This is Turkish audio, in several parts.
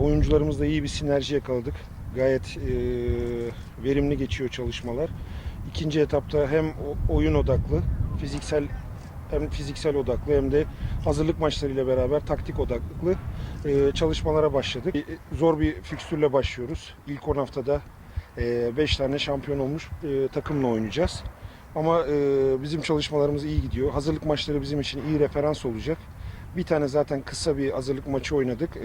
oyuncularımızla iyi bir sinerji yakaladık. Gayet e, verimli geçiyor çalışmalar. İkinci etapta hem oyun odaklı, fiziksel hem fiziksel odaklı hem de hazırlık maçlarıyla beraber taktik odaklı e, çalışmalara başladık. E, Zor bir fikstürle başlıyoruz. İlk 10 haftada 5 tane şampiyon olmuş e, takımla oynayacağız. Ama e, bizim çalışmalarımız iyi gidiyor. Hazırlık maçları bizim için iyi referans olacak. Bir tane zaten kısa bir hazırlık maçı oynadık e,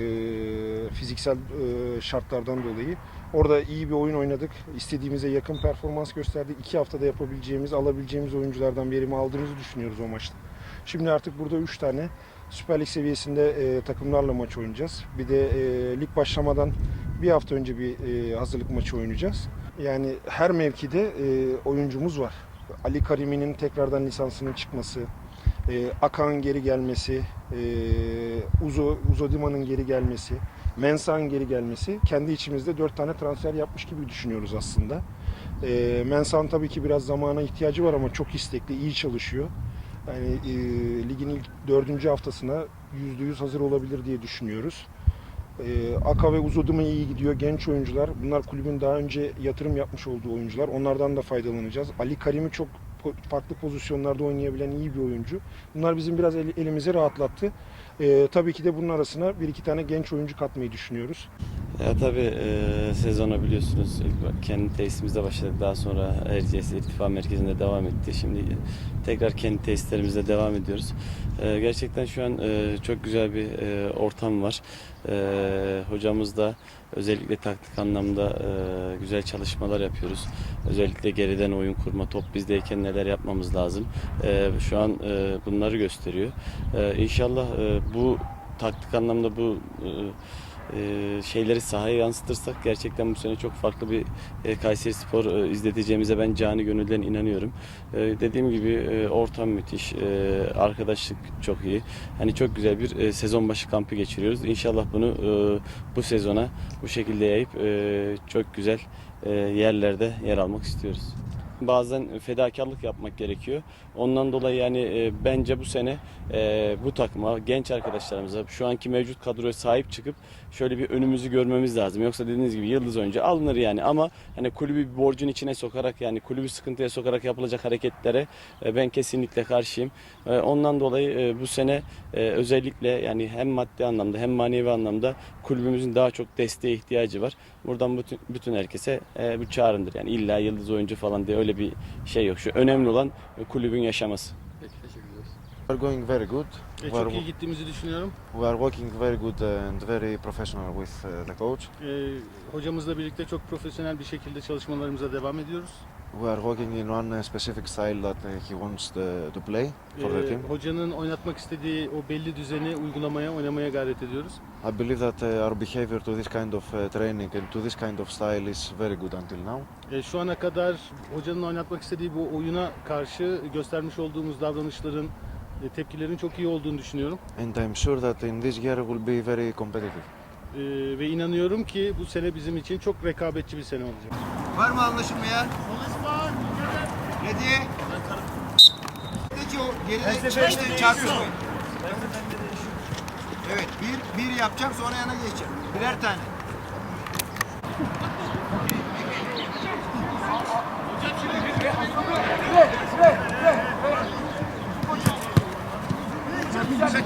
fiziksel e, şartlardan dolayı. Orada iyi bir oyun oynadık. İstediğimize yakın performans gösterdik. İki haftada yapabileceğimiz, alabileceğimiz oyunculardan verimi aldığımızı düşünüyoruz o maçta. Şimdi artık burada üç tane Süper Lig seviyesinde e, takımlarla maç oynayacağız. Bir de e, lig başlamadan bir hafta önce bir e, hazırlık maçı oynayacağız. Yani her mevkide e, oyuncumuz var. Ali Karimi'nin tekrardan lisansının çıkması, e, Akan geri gelmesi, e, Uzo, Uzodima'nın geri gelmesi, Mensah'ın geri gelmesi kendi içimizde dört tane transfer yapmış gibi düşünüyoruz aslında. E, Mensah'ın tabii ki biraz zamana ihtiyacı var ama çok istekli, iyi çalışıyor. Yani e, ligin ilk dördüncü haftasına yüzde yüz hazır olabilir diye düşünüyoruz. E, Aka ve Uzodima iyi gidiyor. Genç oyuncular. Bunlar kulübün daha önce yatırım yapmış olduğu oyuncular. Onlardan da faydalanacağız. Ali Karim'i çok farklı pozisyonlarda oynayabilen iyi bir oyuncu. Bunlar bizim biraz el- elimizi rahatlattı. E, tabii ki de bunun arasına bir iki tane genç oyuncu katmayı düşünüyoruz. Ya tabii e, sezonu biliyorsunuz ilk kendi tesisimizde başladık. Daha sonra Erciyes İrtifa Merkezi'nde devam etti. Şimdi tekrar kendi tesislerimizde devam ediyoruz. E, gerçekten şu an e, çok güzel bir e, ortam var. E, hocamız da özellikle taktik anlamda e, güzel çalışmalar yapıyoruz. Özellikle geriden oyun kurma, top bizdeyken neler yapmamız lazım. E, şu an e, bunları gösteriyor. E, inşallah e, bu taktik anlamda bu e, e, şeyleri sahaya yansıtırsak gerçekten bu sene çok farklı bir e, Kayseri Spor e, izleteceğimize ben cani gönülden inanıyorum. E, dediğim gibi e, ortam müthiş, arkadaşlık çok iyi. Hani çok güzel bir sezon başı kampı geçiriyoruz. İnşallah bunu bu sezona bu şekilde yayıp çok güzel yerlerde yer almak istiyoruz bazen fedakarlık yapmak gerekiyor. Ondan dolayı yani e, bence bu sene e, bu takıma, genç arkadaşlarımıza, şu anki mevcut kadroya sahip çıkıp şöyle bir önümüzü görmemiz lazım. Yoksa dediğiniz gibi yıldız önce alınır yani ama hani kulübü bir borcun içine sokarak yani kulübü sıkıntıya sokarak yapılacak hareketlere e, ben kesinlikle karşıyım. E, ondan dolayı e, bu sene e, özellikle yani hem maddi anlamda hem manevi anlamda kulübümüzün daha çok desteğe ihtiyacı var. Buradan bütün, bütün herkese e, bu çağrındır. Yani illa yıldız oyuncu falan diye bir şey yok. Şu önemli olan kulübün yaşaması. Peki teşekkür ederiz. We're going very good. E, çok iyi gittiğimizi düşünüyorum. we are working very good and very professional with uh, the coach. E, hocamızla birlikte çok profesyonel bir şekilde çalışmalarımıza devam ediyoruz. We are working in one uh, specific style that uh, he wants the, to play for the E, team. hocanın oynatmak istediği o belli düzeni uygulamaya, oynamaya gayret ediyoruz. I believe that our behavior to this kind of training and to this kind of style is very good until now. E, şu ana kadar hocanın oynatmak istediği bu oyuna karşı göstermiş olduğumuz davranışların, tepkilerin çok iyi olduğunu düşünüyorum. And I'm sure that in this year will be very competitive. E, ve inanıyorum ki bu sene bizim için çok rekabetçi bir sene olacak. Var mı anlaşılmayan? Ready? Peki o geride işte çarpıyor. Evet bir, bir yapacağım sonra yana geçeceğim. Birer tane. Güzel.